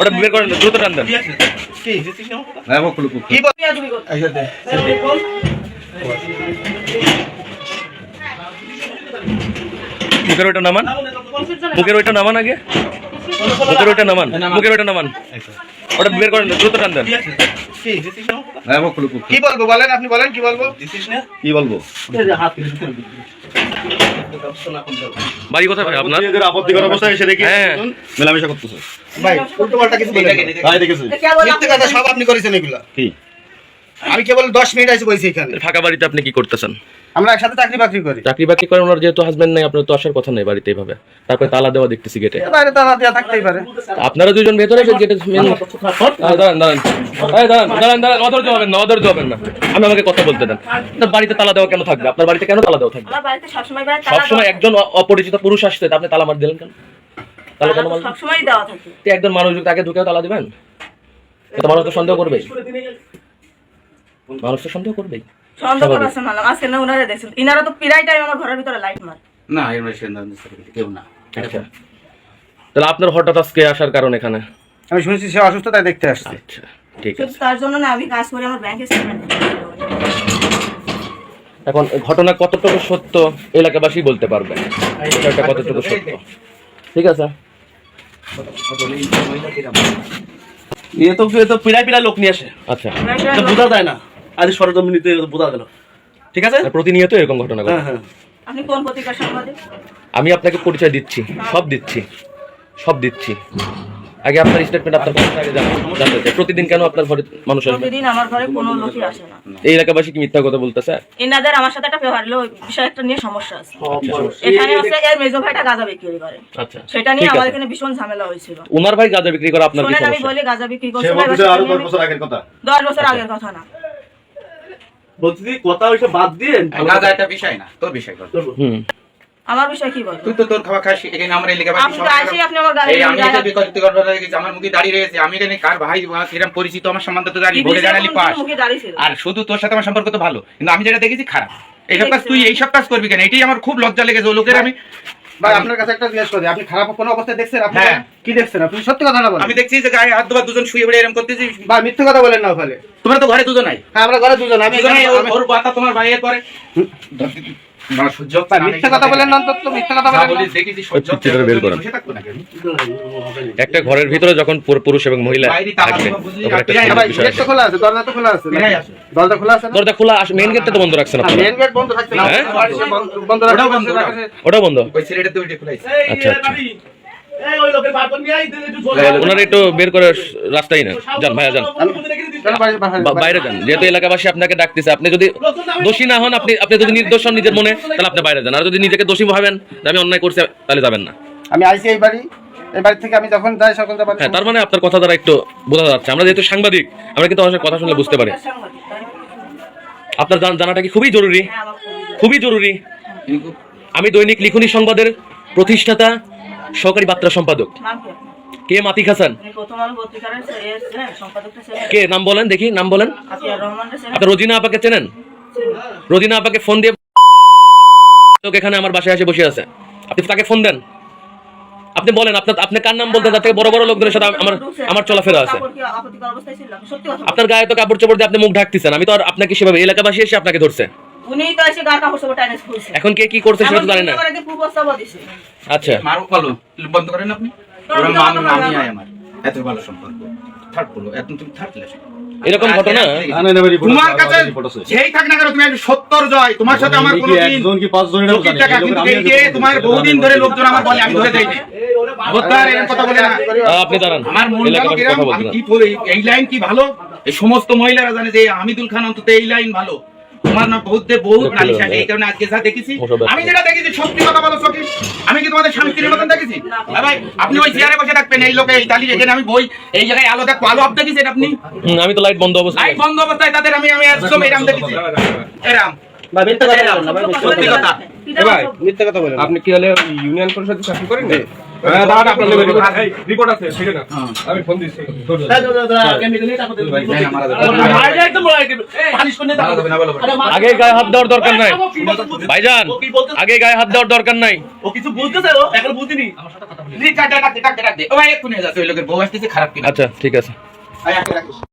ওটা বের করেন দ্রুত টান দেন। হ্যাঁ মুখের ওইটা নামান। মুখের ওইটা নামান আগে। মুখের ওইটা নামান। মুখের ওইটা নামান। ওটা বের করেন দ্রুত টান দেন। হ্যাঁ কি বলব বলেন আপনি বলেন কি বলব? কি বলব? বাড়ি কোথায় ভাই আপনার? এদের আপত্তি করার অবস্থায় এসে দেখি। হ্যাঁ। মেলামেশা করতেছে। ভাই উল্টো পাল্টা কিছু দেখেছি। মিথ্যে কথা সব আপনি করেছেন এগুলা। কি? আমি কেবল দশ মিনিট আছে বলছি এখানে। ফাঁকা বাড়িতে আপনি কি করতেছেন? আমরা একসাথে চাকরি বাকরি করি। চাকরি বাকরি করেন ওনার যেহেতু হাজবেন্ড নেই আপনার তো আসার কথা নেই বাড়িতে এইভাবে। তারপরে তালা দেওয়া দেখতেছি গেটে বাইরে তারা দেওয়া থাকতেই পারে। আপনারা দুজন ভেতরে গেটে দাঁড়ান দাঁড়ান। এই দাঁড়ান দাঁড়ান দাঁড়ান অধৈর্য হবেন না অধৈর্য হবেন না। আমি আমাকে কথা বলতে দেন। আপনার বাড়িতে তালা দেওয়া কেন থাকবে? আপনার বাড়িতে কেন তালা দেওয়া থাকবে? আমার বাড়িতে সবসময় তালা একজন অপরিচিত পুরুষ আসছে তা আপনি তালা মার দিলেন কেন? তালা কেন সবসময় দেওয়া থাকে। তো একজন মানুষ যদি তাকে ঢুকেও তালা দিবেন? তো মানুষ তো সন্দেহ করবেই। মানুষ তো সন্দেহ করবেই। সন্দেহ আজকে না ওনারা দেখছেন। ইনারা তো প্রায় টাইম আমার ঘরের ভিতরে লাইট মার। না কেউ না। আচ্ছা। তাহলে আপনার হঠাৎ আজকে আসার কারণ এখানে? আমি শুনেছি সে অসুস্থ তাই দেখতে আসছে। আচ্ছা ঠিক আছে। তার জন্য না আমি কাজ করি আমার ব্যাংকে স্টেটমেন্ট এখন ঘটনা কতটুকু সত্য এলাকাবাসী বলতে পারবে। বিষয়টা কতটুকু সত্য? ঠিক আছে। এ তো এ তো পিড়াই পিড়াই লোক নিয়ে আসে। আচ্ছা। বোঝা যায় না। আজ সরজমিনিতে বোঝা গেল। ঠিক আছে? প্রতিনিয়ত এরকম ঘটনা ঘটে। হ্যাঁ হ্যাঁ। আপনি কোন পত্রিকার সাংবাদিক আমি আপনাকে পরিচয় দিচ্ছি। সব দিচ্ছি। সব দিচ্ছি। আগে আপনার স্টেটমেন্ট আপনার কাছে আগে জানা- জানতে চাই। প্রতিদিন কেন আপনার ঘরে মানুষ আসবে? প্রতিদিন আমার ঘরে কোনো লোকই আসে না। এই এলাকাবাসী কি মিথ্যা কথা বলতেছে? এনাদের আমার সাথে একটা ব্যবহার হলো বিষয় একটা নিয়ে সমস্যা আছে। এখানে হচ্ছে এর মেজো ভাইটা গাঁজা বিক্রি করে। আচ্ছা সেটা নিয়ে আমার এখানে ভীষণ ঝামেলা হয়েছিল। ওনার ভাই গাঁজা বিক্রি করে আপনার কি শোনেন আমি বলি গাঁজা বিক্রি সে করছে। বলছে আরও দশ বছর আগের কথা। দশ বছর আগের কথা না। বলছি কথা ওইসব বাদ দিয়ে গাঁজা একটা বিষয় না তোর বিষয় কর হুম। আমার বিষয় কি বলব তুই তো তোর খাওয়া খাস এখানে আমার এলাকা বাকি তো আসি আপনি আমার গাড়ি এই আমি এটা বিকল্প আমার মুখে দাঁড়িয়ে রয়েছে আমি এখানে কার ভাই পরিচিত আমার সম্বন্ধে তো জানি বলে জানালি পাস। আর শুধু তোর সাথে আমার সম্পর্ক তো ভালো কিন্তু আমি যেটা দেখেছি খারাপ। এইসব কাজ। তুই এইসব কাজ করবি কেন? এটাই আমার খুব লজ্জা লেগেছে ও লোকের আমি ভাই আপনার কাছে একটা জিজ্ঞেস করি আপনি খারাপ কোনো অবস্থায় দেখছেন? আপনি হ্যাঁ। কি দেখছেন? আপনি সত্যি কথা না বলেন। আমি দেখছি যে গায়ে হাত ধোয়া দুজন শুয়ে পড়ে এরকম করতেছি। বা মিথ্যে কথা বলেন না ওখানে। তোমরা তো ঘরে দুজন নাই হ্যাঁ আমরা ঘরে দুজন আমি দুজনে এখানে- ওর- ওর বাতা তোমার ভাইয়ের পরে। একটা ঘরের ভিতরে যখন পুরুষ এবং মহিলা থাকবে হ্যাঁ, আছে। খোলা দরজা খোলা আছে বেরাই আসো। দরজা খোলা দরজা খোলা গেটটা তো বন্ধ রাখছেন মেন গেট বন্ধ থাকছে না হ্যাঁ? বন্ধ- বন্ধ ওটাও বন্ধ, ওটাও। ওটা বন্ধ আচ্ছা, আচ্ছা। এই ওই লোকের বার করে নিয়ে আই, একটু ওনারা একটু বের করে রাস্তায় না যান ভাইয়া যান। বাইরে- যান। যেহেতু এলাকাবাসী আপনাকে ডাকতেছে আপনি যদি দোষী না হন আপনি আপনি যদি নির্দোষ হন নিজের মনে তাহলে আপনি বাইরে যান। আর যদি নিজেকে দোষী ভাবেন আমি অন্যায় করছি তাহলে যাবেন না। আমি আইসি এই বাড়ি থেকে আমি যখন যাই হ্যাঁ তার মানে আপনার কথা দ্বারা একটু বোঝা যাচ্ছে। আমরা যেহেতু সাংবাদিক আমরা কিন্তু অনেক কথা শুনলে বুঝতে পারি? আপনার জানাটা কি খুবই জরুরি? খুবই জরুরি। আমি দৈনিক লিখনি সংবাদের প্রতিষ্ঠাতা সহকারী বার্তা সম্পাদক। কি মাতিক হাসান। সম্পাদকটা ছিলেন? কে? নাম বলেন দেখি নাম বলেন? আপনার রোজিনা আপাকে চেনেন? রোজিনা আপাকে ফোন দিয়ে লোক এখানে আমার বাসায় এসে বসে আছে। আপনি তাকে ফোন দেন। আপনি বলেন আপনার আপনি কার নাম বলতে যাতে বড় বড় লোকদের সাথে আমার আমার চলাফেরা আছে। আপনার গায়ে তো কাপড় চোপড় দিয়ে আপনি মুখ ঢাকতেছেন। আমি তো আর আপনাকে সেভাবে এলাকাবাসী এসে আপনাকে ধরছে। উনিই তো এসে গার কাপড় খুলছে। এখন কে কি করছে সেটা তো জানি না। দিছে। আচ্ছা। মারো বন্ধ করেন আপনি? ওরা বন্ধ মানুষ করো, আমি না। আয় আমার। এত ভালো সম্পর্ক। থার্ড বলো তুমি থার্ড এরকম ঘটনা? তোমার কাছে যেই থাক না কেন তুমি সত্তর জয়। তোমার সাথে আমার আমি কি কোনোদিন একজন কি পাঁচজন এটাও চোখের জানি। টাকা কিন্তু আমি এই যে একজন তোমার বহুদিন ধরে লোকজন আমার বলে আমি ধরে দেইনি আপনি দাঁড়ান। আমার মন আমি কি এই লাইন কি ভালো? এই সমস্ত মহিলারা জানে যে হামিদুল খান অন্তত এই লাইন ভালো। তোমার না বহুত বহুত নালিশ পাবে। এই কারণে আজকে যা দেখেছি আমি যেটা দেখেছি সত্যি কথা বলো সখী আমি কি তোমাদের স্বামী স্ত্রীর মতন দেখেছি ভাই আপনি ওই চেয়ারে বসে থাকবেন এই লোকে এই তালি এখানে আমি বই এই জায়গায় আলো দেখো আলো আপ দেখেছেন আপনি আমি তো লাইট বন্ধ অবস্থায় লাইট বন্ধ অবস্থায় তাদের আমি আমি একদম এরাম দেখেছি এরাম কথা বলেন না ভাই সত্য সত্যি কথা। পিতা ভাই, সত্য। মিথ্যে কথা বলেন না। আপনি কি হলে ইউনিয়ন পরিষদে চাকরি করেন আগে গায়ে হাত দেওয়ার দরকার নাই ভাইজান আগে গায়ে হাত দেওয়ার দরকার নাই ও কিছু বুঝতে চাইলো এখন বুঝিনি আচ্ছা ঠিক আছে